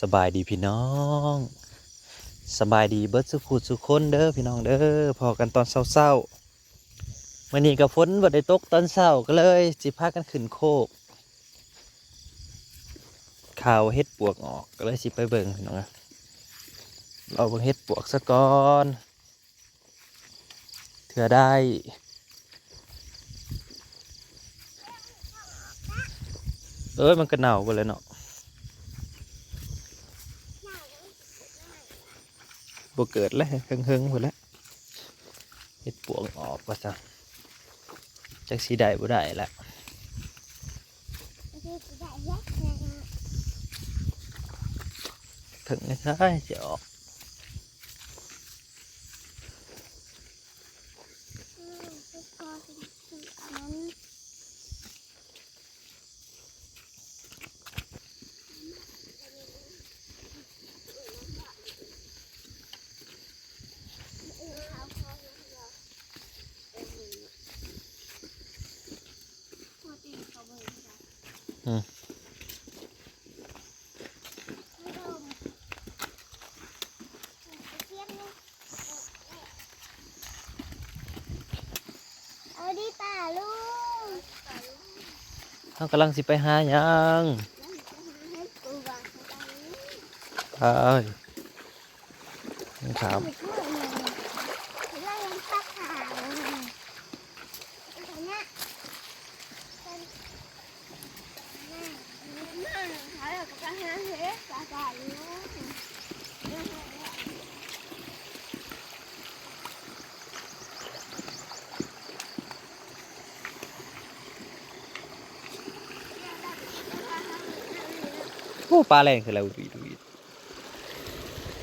สบายดีพี่น้อง สบายดีเบิดสุขุสุขคนเด้อพี่น้องเด้อพอกันตอนเศร้าๆวันนี้กับฝนบ่ได้ตกตอนเช้าก็เลยสิพากันขึ้นโคกข่าวเฮ็ดปวกออกก็เลยสิไปเบิ่งพี่น้องเราเบิ่งเฮ็ดปวกซะก่อนเถื่อได้เอ้ยมันก็หนาวไปเลยเนาะ บ่เกิดแล้วเฮิงๆหมดแล้วเฮ็ดปวงออกว่าซะจักสีได้บ่ได้ละถึงใช่จะออก เอาดิป่าลูกเฮากำลังสิไปหาหยังให้ปูวางตรงนี้เอ้ยนี่ครับ ไปช่วยหน่อยเรายังพักหาเลยตรงเนี้ยเป็นแม่แม่เขาอยากจะหาเห็ดปลาป่าลูก โอ้ ปลาแรงคืออะไรวีดวีด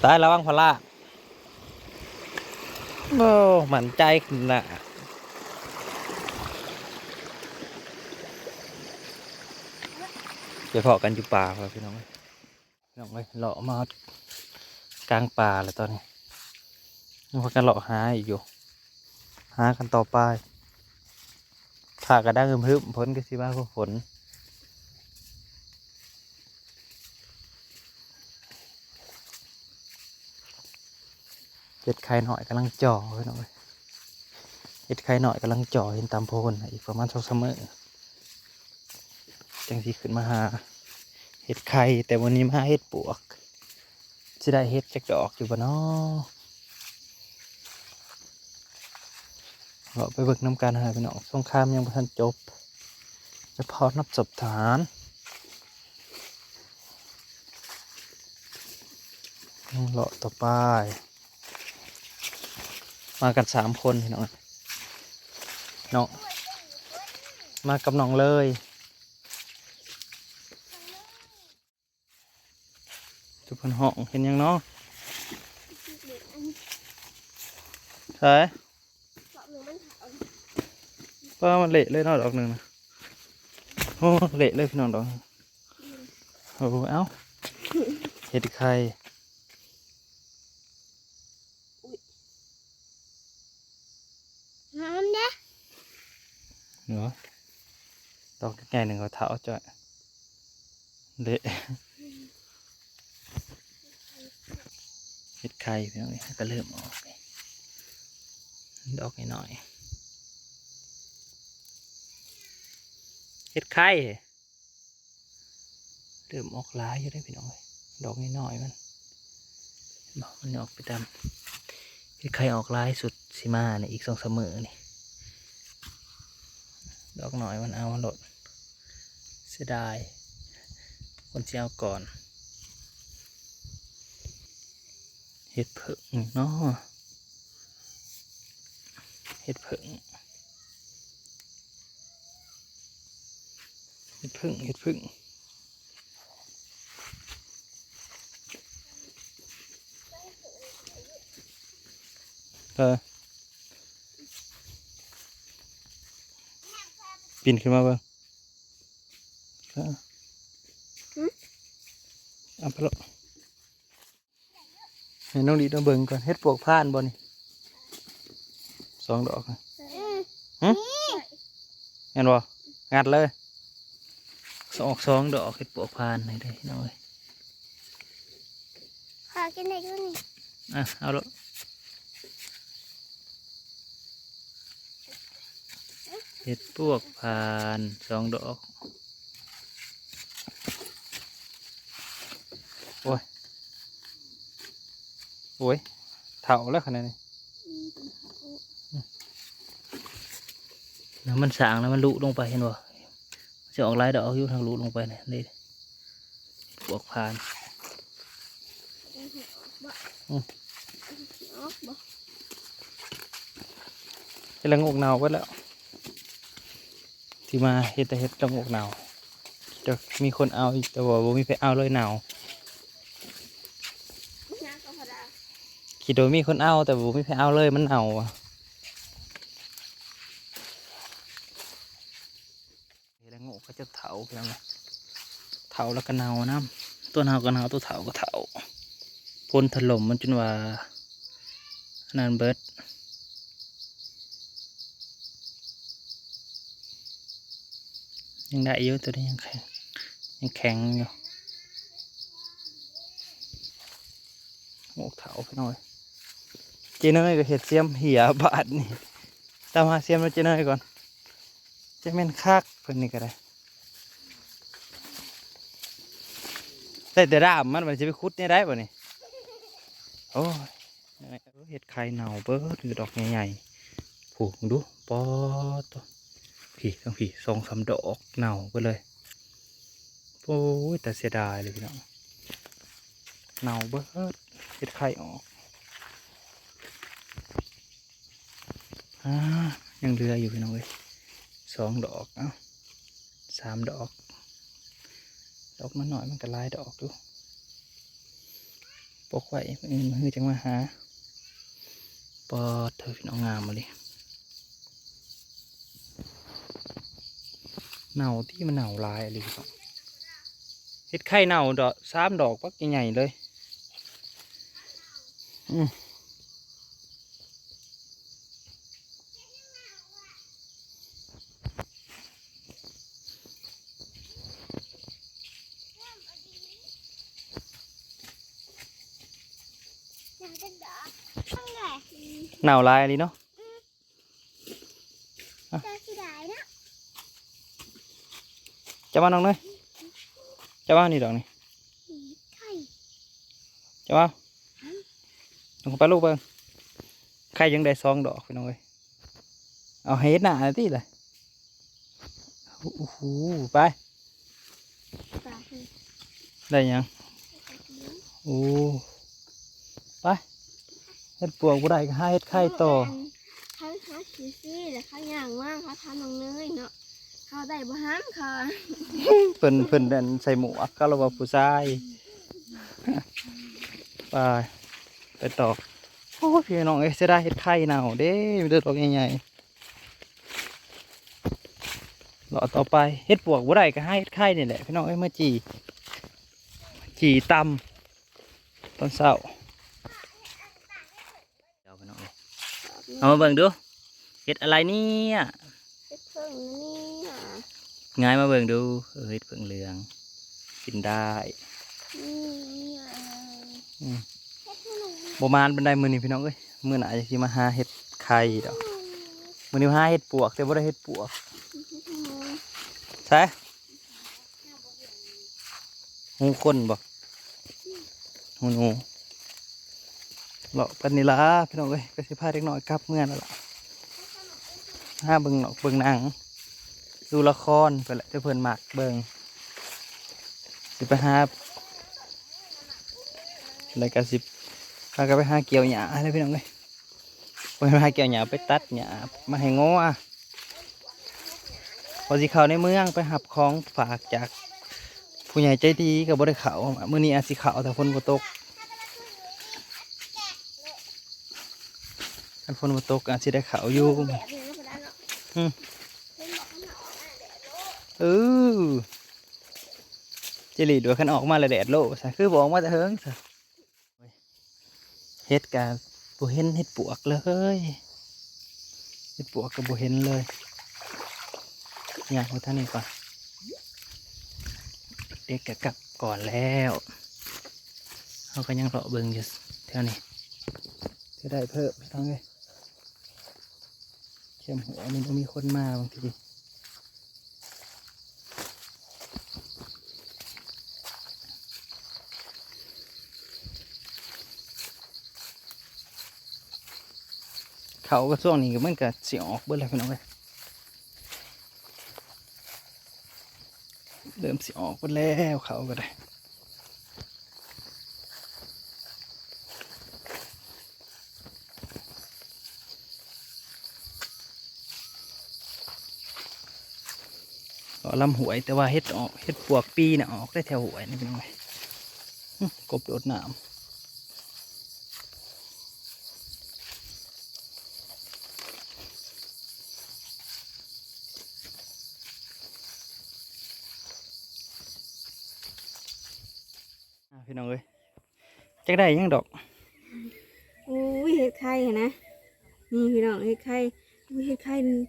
ตายระวังพลาโอ้มันใจขึ้นะไปเพาะกันอยู่ป่าพอพี่น้องเอ้ยพี่น้องเลยเลาะมากลางป่าแล้วตอนนี้ยังพากันเลาะหาอีกอยู่ หากันต่อไปผ่ากระด้างอึมฮึมพ้นก็สิบ้าฝน เห็ดไข่หน่อยกำลังจ่อไว้หน่อยเห็ดไข่หน่อยกำลังจ่อเห็นตามโพนอีกประมาณสองสามมื้อจังสีขึ้นมาหาเห็ดไข่แต่วันนี้มาหาเห็ดปวกจะได้เห็ดจากดอกอยู่บ่เนาะเราไปเบิกน้ำการหาพี่น้องสงครามยังบ่ทันจบ จะพอนับศพทหารเลาะต่อไป มากันสามคนพี่น้องน้องมากับน้องเลย ทุกคนห้องเห็นยังเนาะใช่เกามันเผาเพราะมันเละเลยเนาะดอกหนึ่งนะโอ้เละเลยพี่น้องดอกโอ้เอ้าเห็ดไข่ น้ำเนี่ย เนือดอกใหญ่หนึ่งเขาเท้าจ่อยเละเห็ดไข่พี่น้องนี่ก็เริ่มออกดอกน้อยๆเห็ดไข่เริ่มออกหลายอยู่ได้อพี่น้องเอ้ยดอกน้อยๆมันบอกมันออกไปตามเห็ดไข่ออกหลายสุดสิมาเนี่ยอีกสองสมมือนี่ ดอกหน่อยมันเอามันหลดเสียดาย คนจะเอาก่อน เห็ดเผิงเนาะเห็ดเผิงเห็ดเผิงเห็ดเผิงเออ ปีนขึ้นมาเบ้างเอาเอาไปและให้น้องดีต้องเบิ่งก่อนเฮ็ดปวกผ่านบ่นี่สองดอกนะอืมเห็นบ่งัดเลยสองสองดอกเฮ็ดปวกผ่านให้ได้น้อยกินได้ด้วยนี่อะเอาละ เห็ดปวกผ่านสองดอก โอ้ย โอ้ยเถาแล้วขนาดนี้แล้วมันสางแล้วมันลุลงไปเห็นบ่จะออกลายดอกอยู่ทางลุลงไปเนี่ยนี่ปวกผ่านเป็นหัวออกบ่อืมเป็นหัวออกบ่จะละงกหนาวไปแล้ว มาเฮ็ดแต่เฮ็ดละงกหนาวจะมีคนเอาแต่ว่าบ่มีใครเอาเลยหนาวน้ำก็พอดาคิดว่ามีคนเอาแต่บ่มีใครเอาเลยมันหนาวอะเฮ็ดละงกก็จะเถาแล้วเถาแล้วก็หนาวน้ำตัวหนาวก็หนาวตัวเถาก็เถาพ่นถล่มมันจนว่านั่นเบิด ยังได้อยู่ตัวนี้ยังแข็งยังแข็งอยู่โอ้เถาไปหน่อยเจเนยก็เห็ดเสียมเหียบาดนี่ตามหาเสียมแล้วเจเนยก่อนจะแม่นคักเพิ่นนี่ก็ได้แต่แต่ด้ามมันมันจะไปคุดนี่ได้ป่ะนี่โอ้ยเห็ดไข่เน่าเบิดหรือดอกใหญ่ๆผูกดูปอตัว ผีต้องผีสองสามดอกเน่าไปเลยโอ้ยแต่เสียดายเลยพี่น้องเน่าเบิดเห็ดไข่ออกอ่ายังเหลืออยู่พี่น้องเว้ยสองดอกเอ้าสามดอก ดอกมันหน่อยมันก็ลายดอกดูปกไว้มืออื่นมือจังมาหาปอดเธอพี่น้องงามมาเลย เน่าที่มันเน่าหลายอะไรครับเห็ดไข่เน่าดอกสามดอกปักใหญ่ๆเลยอืมน้ำจะดอกตั้งแต่เน่าหลายอะไรเนาะจะสิได้นะ จะมาน้องเนยจะมานี่ดอกนี่ผีไข่จะมาลงไปลูกเบิ้งไข่ยังได้สองดอกพี่น้องเอ้ยเอาให้เฮ็ดหน้าหน่อยที่เลยโอ้โหไปปลาคือได้ยังโอ้ไปเฮ็ดปวกบ่ได้ก็หาเฮ็ดไข่ต่อเขาเขาขี้ซี่แล้วเขาย่างว่างเขาทำน้องเนยเนาะ เขาได้บ่ห้ามเขาเพิ่นเพิ่นนั่นใส่หมวกก็เราว่าผู้ชายไปไปต่อโอ้ยพี่น้องเอ้ยเสียดายเฮ็ดไข่เน่าเด้มีแต่ดอกใหญ่ๆรอต่อไปเฮ็ดปวกบ่ได้ก็ให้เฮ็ดไข่นี่แหละพี่น้องเอ้ยมาจีจีตำตอนเช้าเดี๋ยวพี่น้องเอ้ยเอามาเบิ่งดูเฮ็ดอะไรเนี่ยเฮ็ดเพิ่งนะ ง่ายมาเบิ่งดูเออเฮ็ดเพิ่งเหลือง กินได้นี่นี่อะไรอืมเฮ็ดให้หนูบ่มานบันไดมือนี่พี่น้องเอ้ยมือหนาจะสิมาหาเห็ดไข่ดอกมือนี้มาหาเห็ดปวกแต่บ่ได้เห็ดปวกใช่หูคนบ่หูหนูเลาะปันนี่ล่ะพี่น้องเอ้ยก็สิพาเด็กน้อยกลับเมื่อนั่นล่ะหาเบิ่งหนอกเบิ่งหนัง ดูละครไปแหละจะเพิ่อนหมักเบิ่งสิไปหาแล้วก็สิพากันไปหาเกี่ยวหญ้าอะไรพี่น้องเลยไปหาเกี่ยวหญ้าไปตัดหญ้ามาให้ง้ออะพอสิเขาในเมืองไปหับของฝากจากผู้ใหญ่ใจดีกับบริเขาเมื้อนี้อาสิเขาแต่ฝนบ่ตกถ้าฝนบ่ตกอาสิได้เขาอยู่ เออเจลีด้วยขันออกมาล้วแดดโลซะคือบอกมาแต่เฮิงซะเฮ็ดกะบ่เห็นเฮ็ดปวกเลยเฮ็ดปวกก็บ่เห็นเลยอย่างว่าท่านนี้ก่อนเด็กก็กลับก่อนแล้วเขาก็ยังเลาะเบิ่งอยู่แถวนี้จะได้เพิ่มพี่น้องเลยเข้มหัวมันต้องมีคนมาบางที เขาก็ช่วงนี้ก็มันก็เสียออกเบิ่แล้วพี่น้องเลยเริ่มสิออกเบิ่แล้วเขาก็ได้ก็ลำหวยแต่ว่าเฮ็ดออกเฮ็ดปวกปีน่ะออกได้แถวหวยนี่เป็นไงกบโดดน้ำ พี่น้องเอ้ยจักได้ยังดอกอุ้ยเห็ดไข่เห็นนะนี่พี่น้องเห็ดไข่อุ้ยเห็ดไข่นี่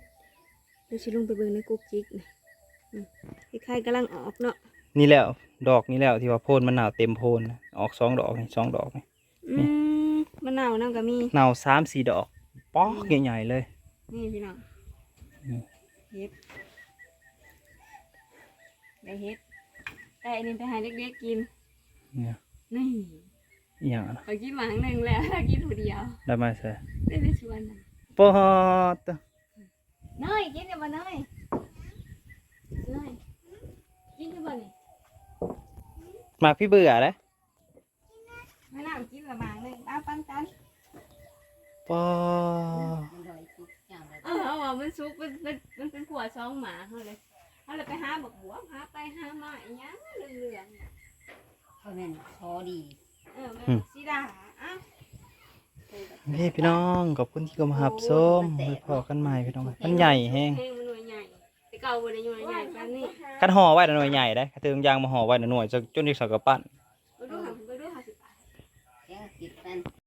เดี๋ยวฉันลงไปเบิ่งในกุ๊กจิกนี่อืมเห็ดไข่กำลังออกเนาะนี่แล้วดอกนี่แล้วที่ว่าโพนมันหนาวเต็มโพนนะออกสองดอกนี่สองดอกนี่อืมมะนาวน้ำก็มีหนาวสามสี่ดอกป๊อกใหญ่ๆเลยนี่พี่น้องอืมเห็ดได้เห็ดแต่อันนี้ไปให้เด็กๆกิน เนี่ยนี่อหย่างนะเอากินหมาหนึ่งแล้วกินผู้เดียวได้มาใส่ได้ในชวนน่ะปอดเนยกินเดี๋ยวมาเนยเนยกินเดี๋ยวมานี่หมากพี่เบื่อเลยมะนาวกินละหมาหนึ่งเอาปันกันปอเออเอาว่ามันซุกมันมันมันเป็นผัวซองหมาเขาเลยเขาเลยไปหาบักบัวหาไปหามาอีหยังเหลืองๆน่ะ เขาเป็นคอดีเออแม่สีดาอ้าวนี่พี่น้องขอบคุณที่เข้ามาหับส้มไปพอกันใหม่พี่น้องมันใหญ่แฮงแห้งมันหน่วยใหญ่แต่เก่าบ่ได้หน่วยใหญ่ปานนี้ กันห่อไว้น่ะหน่วยใหญ่ได้กระเทิงยางมาห่อไว้น่ะหน่วยจะจนอีกสักกระปั้น